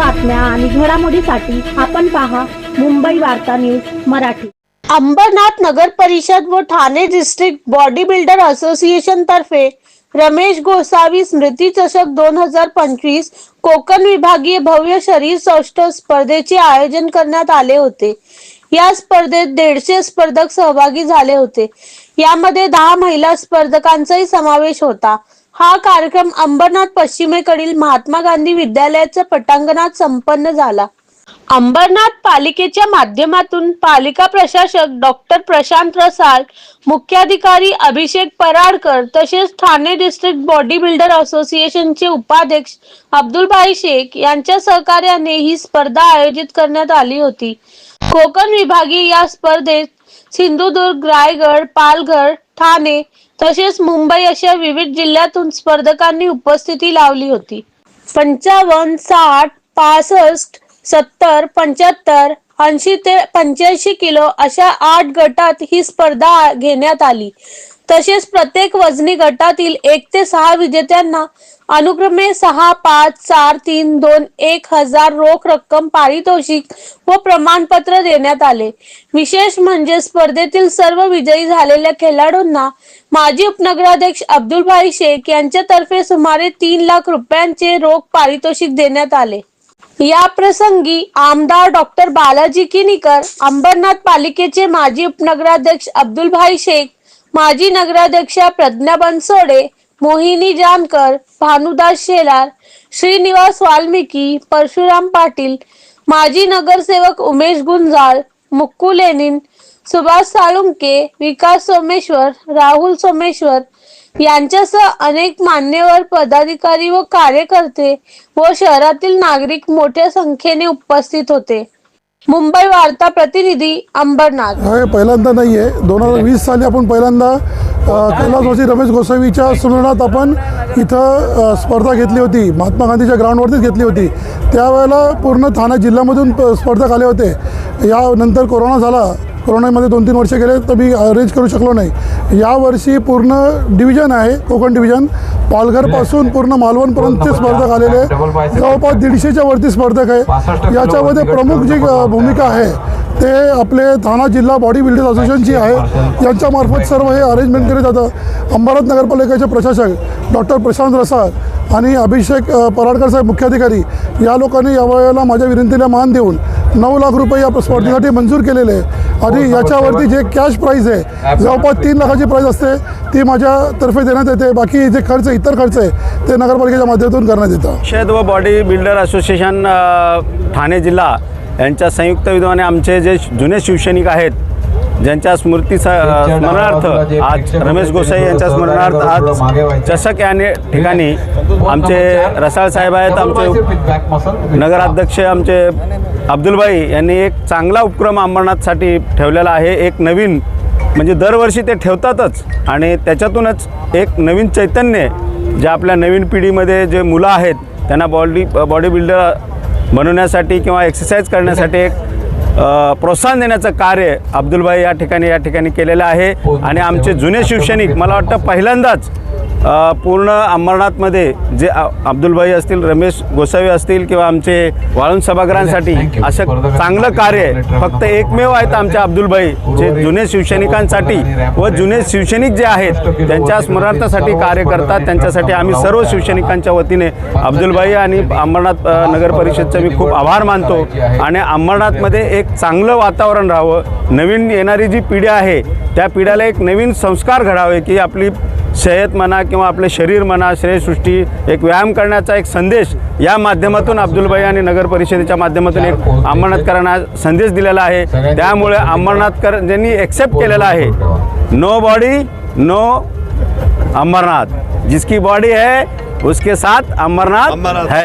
बातम्या आणि घडामोडीसाठी आपण पहा मुंबई वार्ता न्यूज मराठी. अंबरनाथ नगर परिषद व Thane district body builder association तर्फे रमेश गोसावी स्मृती चषक दोन हजार पंचवीस कोकण विभागीय भव्य शरीर सौष्ठ स्पर्धेचे आयोजन करण्यात आले होते. या स्पर्धेत दीडशे स्पर्धक सहभागी झाले होते. यामध्ये दहा महिला स्पर्धकांचाही समावेश होता. हा कार्यक्रम अंबरनाथ पश्चिमेकडील महात्मा गांधी विद्यालयाच्या पटांगणात संपन्न झाला. अंबरनाथ पालिकेच्या माध्यमातून पालिका प्रशासक डॉक्टर प्रशांत रसाळ मुख्याधिकारी अभिषेक पराडकर तसेच ठाणे डिस्ट्रिक्ट बॉडी बिल्डर असोसिएशनचे उपाध्यक्ष अब्दुलभाई शेख यांच्या सहकार्याने ही स्पर्धा आयोजित करण्यात आली होती. कोकण विभागीय या स्पर्धेत सिंधुदुर्ग रायगड पालघर ठाणे तसेच मुंबई अशा विविध जिल्ह्यातून स्पर्धकांनी उपस्थिती लावली होती. पंचावन्न साठ पासष्ट सत्तर पंच्याहत्तर ऐंशी ते पंच्याऐंशी किलो अशा आठ गटात ही स्पर्धा घेण्यात आली. तसेच प्रत्येक वजनी गटातील एक ते सहा विजेत्यांना अनुक्रमे सहा पाच चार तीन दोन एक हजार रोख रक्कम पारितोषिक व प्रमाणपत्र देण्यात आले. विशेष म्हणजे स्पर्धेतील सर्व विजयी झालेल्या खेळाडूंना माजी उपनगराध्यक्ष अब्दुलभाई शेख यांच्यातर्फे सुमारे तीन लाख रुपयांचे रोख पारितोषिक देण्यात आले. या प्रसंगी आमदार डॉक्टर बालाजी किनीकर अंबरनाथ पालिकेचे माजी उपनगराध्यक्ष अब्दुलभाई शेख माजी नगराध्यक्षा प्रज्ञा बनसोडे मोहिनी जानकर भानुदास शेलार श्रीनिवास वाल्मिकी परशुराम पाटील माजी नगरसेवक उमेश गुंजाळ मुक्कू लेनिन सुभाष साळुंके विकास सोमेश्वर राहुल सोमेश्वर यांच्यासह अनेक मान्यवर पदाधिकारी व कार्यकर्ते व शहरातील नागरिक मोठ्या संख्येने उपस्थित होते. मुंबई वार्ता प्रतिनिधी अंबरनाथ. हे पहिल्यांदा नाही आहे दोन हजार वीस साली आपण पहिल्यांदा अ, कैलासवासी रमेश गोसावीच्या स्मरणात आपण इथं स्पर्धा घेतली होती. महात्मा गांधीच्या ग्राउंडवरतीच घेतली होती. त्यावेळेला पूर्ण ठाणे जिल्ह्यामधून प- स्पर्धक आले होते. यानंतर कोरोना झाला. कोरोनामध्ये दोन तीन वर्ष गेले तर मी अरेंज करू शकलो नाही. यावर्षी पूर्ण डिव्हिजन आहे कोकण डिव्हिजन पालघरपासून पूर्ण मालवणपर्यंतचे स्पर्धक आलेले आहे. जवळपास दीडशेच्या वरती स्पर्धक आहे. याच्यामध्ये प्रमुख जी भूमिका आहे ते आपले ठाणा जिल्हा बॉडी बिल्डर असोसिएशनची आहे. यांच्यामार्फत सर्व हे अरेंजमेंट केले जातं. अंबरनाथ नगरपालिकेचे प्रशासक डॉक्टर प्रशांत रसाळ आणि अभिषेक पराडकर साहेब मुख्याधिकारी या लोकांनी यावेळेला माझ्या विनंतीला मान देऊन नऊ लाख रुपये या स्पर्धेसाठी मंजूर केलेले आहे. आणि याच्यावरती जे कॅश प्राईज आहे जवळपास तीन लाखाची प्राईज असते ती माझ्यातर्फे देण्यात येते. बाकी जे खर्च इतर खर्च आहे ते नगरपालिकेच्या माध्यमातून करण्यात येतं. शेद व बॉडी बिल्डर असोसिएशन ठाणे जिल्हा यांच्या संयुक्त विद्यमाने आमचे जे जुने शिवसैनिक आहेत ज्यांच्या स्मृती स्मरणार्थ आज रमेश गोसाई यांच्या स्मरणार्थ आज चषक या ठिकाणी आमचे रसाळ साहेब आहेत आमचे नगराध्यक्ष आमचे अब्दुलबाई यांनी एक चांगला उपक्रम अंबरनाथसाठी ठेवलेला आहे. एक नवीन म्हणजे दरवर्षी ते ठेवतातच. आणि त्याच्यातूनच एक नवीन चैतन्य जे आपल्या नवीन पिढीमध्ये जे मुलं आहेत त्यांना बॉडी बॉडी बिल्डर बनवण्यासाठी किंवा एक्सरसाइज करण्यासाठी एक प्रोत्साहन देण्याचं कार्य अब्दुलभाई या ठिकाणी या ठिकाणी केलेलं आहे. आणि आमचे जुने शिवसैनिक मला वाटतं पहिल्यांदाच पूर्ण अंबरनाथमध्ये जे अब्दुलभाई असतील रमेश गोसावी असतील किंवा आमचे वाळून सभागृहांसाठी असं चांगलं कार्य फक्त एकमेव आहेत आमच्या अब्दुलभाई जे जुने शिवसैनिकांसाठी व जुने शिवसैनिक जे आहेत त्यांच्या स्मरणार्थासाठी कार्य करतात. त्यांच्यासाठी आम्ही सर्व शिवसैनिकांच्या वतीने अब्दुलभाई आणि अंबरनाथ नगर परिषदचे मी खूप आभार मानतो. आणि अंबरनाथमध्ये एक चांगलं वातावरण राहावं. नवीन येणारी जी पिढी आहे त्या पिढ्याला एक नवीन संस्कार घडावे की आपली सेहत म्हणा किंवा आपले शरीर म्हणा शरीरसृष्टी एक व्यायाम करण्याचा एक संदेश या माध्यमातून अब्दुलभाई आणि नगर परिषदेच्या माध्यमातून एक अंबरनाथकरांना संदेश दिलेला आहे. त्यामुळे अंबरनाथकर ज्यांनी एक्सेप्ट केलेला आहे. No body no Amarnath. जिसकी बॉडी है उसके साथ अमरनाथ. है.